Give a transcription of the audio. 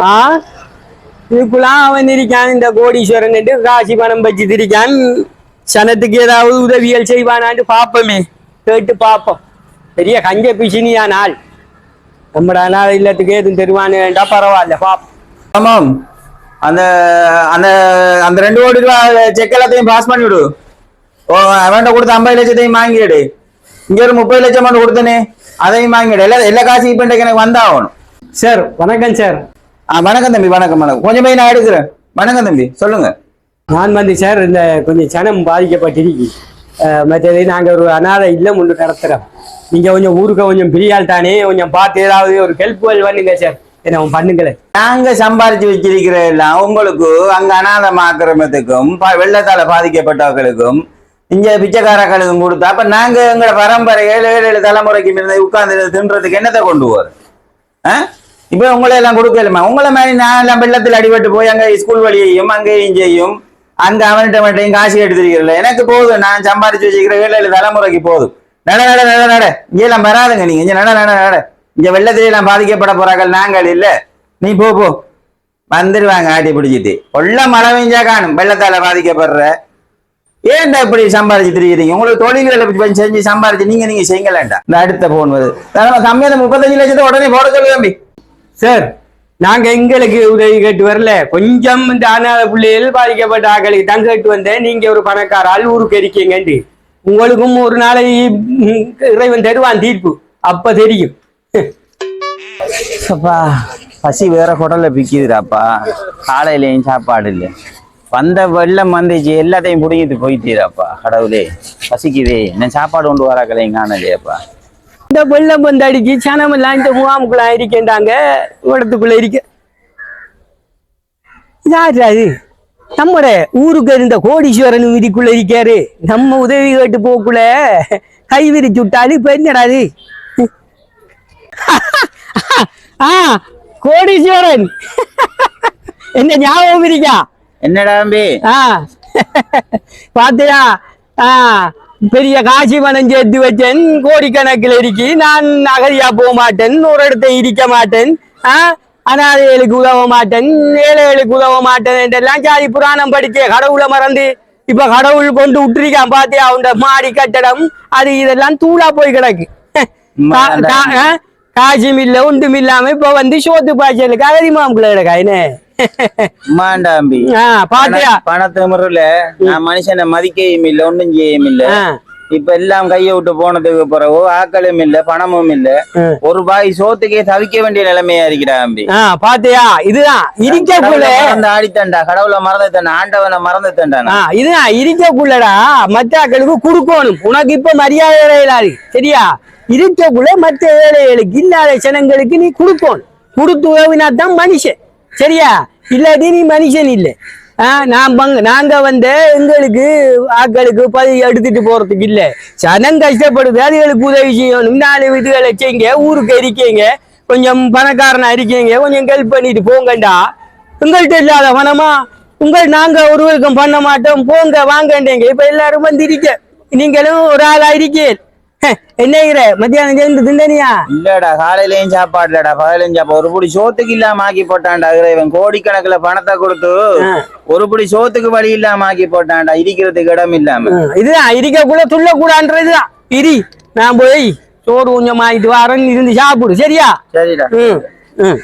ஆ? இதுக்குலாம் அவன் இருக்கான் இந்த கோடீஸ்வரன் காசி பணம் வச்சு திரிக்கான். சனத்துக்கு ஏதாவது உதவிகள் செய்வானான்னு பாப்போமே. கேட்டு பாப்போம். பெரிய கஞ்ச பிசினியா நாள் நம்மட நாள் இல்லத்துக்கு எதுவும் தருவானுடா பரவாயில்ல பாப்போம். ஆமாம். அந்த அந்த அந்த ரெண்டு கோடி ரூபா செக் எல்லாத்தையும் பாஸ் பண்ணி விடு ஓ அவன்கிட்ட கொடுத்த ஐம்பது லட்சத்தையும் வாங்கிடு. இங்க ஒரு முப்பது லட்சம் மட்டும் கொடுத்தனே அதையும் வாங்கிடு. எல்லா எல்லா காசும் இப்ப எனக்கு வந்தாகணும். சார் வணக்கம் சார். வணக்கம் தம்பி வணக்கம் வணக்கம். கொஞ்சம் நான் எடுக்கிறேன். வணக்கம் தம்பி சொல்லுங்க. நான் வந்து சார் இந்த கொஞ்சம் சனம் பாதிக்கப்பட்டிருக்கு. மற்றது நாங்கள் ஒரு அனாதை இல்லம் ஒன்று நடத்துகிறோம் நீங்கள் கொஞ்சம் ஊருக்கு கொஞ்சம் பிரியால் தானே கொஞ்சம் பார்த்து ஏதாவது ஒரு ஹெல்ப்வெல் பண்ணுங்க சார். என்ன பண்ணுங்களேன் நாங்க சம்பாரிச்சு வச்சிருக்கிற எல்லாம் உங்களுக்கு அங்க அனாதமாக்கிரமத்துக்கும் ப- வெள்ளத்தால பாதிக்கப்பட்டவர்களுக்கும் இங்க பிச்சைக்காரர்களுக்கும் கொடுத்தா அப்ப நாங்க எங்களோட பரம்பரை ஏழு ஏழு ஏழு தலைமுறைக்கு இருந்து உட்கார்ந்து தின்றதுக்கு என்னத்தை கொண்டு வரும் ஆ? இப்ப உங்களை எல்லாம் கொடுக்கலுமா உங்களை மாதிரி நான் எல்லாம் வெள்ளத்தில் அடிபட்டு போய் அங்கே ஸ்கூல் வழியையும் அங்கேயும் செய்யும் அங்க அவன்கிட்ட மட்டும் காசு எடுத்துருக்கிறல எனக்கு போதும். நான் சம்பாரிச்சு வச்சுக்கிற வேலையில தலைமுறைக்கு போதும். நட நட நட நட. இங்க எல்லாம் வராதுங்க நீங்க. இங்க நட நட நட. இங்க வெள்ளத்திலாம் பாதிக்கப்பட போறார்கள் நாங்கள் இல்ல. நீ போ போ. வந்துருவாங்க ஆட்டி பிடிச்சிட்டு. உள்ள மழை பெஞ்சா காணும். வெள்ளத்தால பாதிக்கப்படுற. ஏன்டா இப்படி சம்பாரிச்சு திரிக்கிறீங்க உங்களுக்கு தொழில்களை பத்தி செஞ்சு சம்பாரிச்சு நீங்க நீங்க செய்யலண்டா இந்த அடுத்த போன் வருது. அதனால முப்பத்தஞ்சு லட்சத்தை உடனே போட சொல்லு தம்பி. சார் நாங்க எங்களுக்கு உதவி கேட்டு வரல. கொஞ்சம் இந்த அனாதை பிள்ளைகள் பாதிக்கப்பட்ட ஆக்களுக்கு தான் கேட்டு வந்தேன். நீங்க ஒரு பணக்கார ஆள் ஊருக்கு இருக்கீங்கன்ட்டு உங்களுக்கும் ஒரு நாளை இறைவன் தருவான் தீர்ப்பு. அப்ப தெரியும். அப்பா பசி வேற குடல்ல பிக்குதுடாப்பா. காலையிலையும் சாப்பாடு இல்லை? வந்த வெள்ளம் வந்துச்சு எல்லாத்தையும் பிடிங்கிட்டு போயிட்டீராப்பா கடவுளே. பசிக்குதே. என்ன சாப்பாடு கொண்டு வராக்கலையும் காணலையாப்பா. இந்த வெள்ளம் வந்து அடிக்கி சனம் எல்லாம் இந்த முகாமுக்குள்ள இருக்கின்றாங்க இடத்துக்குள்ள இருக்க. யாரு அது நம்மட ஊருக்கு இருந்த கோடீஸ்வரன் வீதிக்குள்ள இருக்காரு. நம்ம உதவி கேட்டு போக்குள்ள கை விரிச்சு விட்டாரு. இப்ப என்னடா அது ஆ கோடீஸ்வரன். என்ன ஞாபகம் இருக்கா? என்னடா தம்பி? ஆ பாத்தியா ஆ பெரிய காசி பணம் சேர்த்து வச்சேன். கோடிக்கணக்கில் இருக்கி நான் நகரியா போக மாட்டேன். ஒரு இடத்த இருக்க மாட்டேன். அனாதைகளுக்கு உதவ மாட்டேன். ஏழைகளுக்கு உதவ மாட்டேன் என்றெல்லாம் சாதி புராணம் படிச்சே கடவுளை மறந்து இப்ப கடவுள் கொண்டு விட்டுருக்கான் பாத்தியா? அவன் மாடி கட்டடம். அது இதெல்லாம் தூளா போய் கிடக்கு. கா- கா- ஆ? காசும் இல்ல ஒன்றும் இல்லாம இப்ப வந்து சோத்து பாய்ச்சலுக்கு அகதிமாமுக்குள்ள கிடக்கா ஆ பாத்தியா? பணத்து முறையில நான் மனுஷனை மதிக்கவும் இல்லை ஒன்றும் செய்யவும் இல்லை. இப்ப எல்லாம் கையை விட்டு போனதுக்கு பிறகு ஆக்களும் இல்ல பணமும் இல்ல. ஒரு பாய் சோத்துக்கே தவிக்க வேண்டிய நிலைமையா இருக்கிறா தம்பி. ஆ பாத்தியா? இதுதான் இருக்கக்குள்ள கடவுளை மறந்து ஆடித்தண்டா கடவுளை மறந்துட்டேன் ஆண்டவனை மறந்துட்டேன்டா ஆ இதுதான் இருக்கக்குள்ளடா மற்றாக்களுக்கு கொடுக்கணும். உனக்கு இப்ப மரியாதை இல்லாது சரியா? இருக்கக்குள்ள மற்ற ஏழைகளுக்கு இல்லாத ஜனங்களுக்கு நீ கொடுக்கணும். கொடுத்து உதவினா தான் மனுஷன். சரியா? இல்லாட்டி நீ மனுஷன் இல்லை. ஆ நான் பங்க நாங்க வந்து எங்களுக்கு ஆக்களுக்கு பதி எடுத்துட்டு போறதுக்கு இல்ல. சனம் கஷ்டப்படுது அதுகளுக்கு உதவி செய்யணும். நாலு இதுகளை செய்யுங்க ஊருக்கு இருக்கீங்க கொஞ்சம் பணக்காரனை இருக்கீங்க கொஞ்சம் ஹெல்ப் பண்ணிட்டு போங்கண்டா. உங்கள்கிட்ட இல்லாத பணமா? உங்கள் நாங்க ஒருவருக்கும் பண்ண மாட்டோம். போங்க வாங்கண்டீங்க. இப்ப எல்லாரும் வந்து இருக்க நீங்களும் ஒரு ஆளா இருக்கீர். என்னங்கிற மத்தியானம் சேர்ந்து திண்டனியா? இல்லடா காலையிலயும் சாப்பாடு இல்லடா பகலையும் சாப்பாடு. ஒரு புடி சோத்துக்கு இல்லாம ஆக்கி போட்டான்டா இவன் கோடிக்கணக்குல பணத்தை கொடுத்து ஒரு புடி சோத்துக்கு வழி இல்லாம ஆக்கி போட்டான்டா இருக்கிறதுக்கு இடம் இல்லாம. இதுதான் இருக்கக்குள்ள துள்ளக்கூடாதுன்றதுதான் இரி நான் போய் சோறு கொஞ்சம் வாங்கிட்டு வரேன் இருந்து சாப்பிடு சரியா? சரிடா. ம் ம்.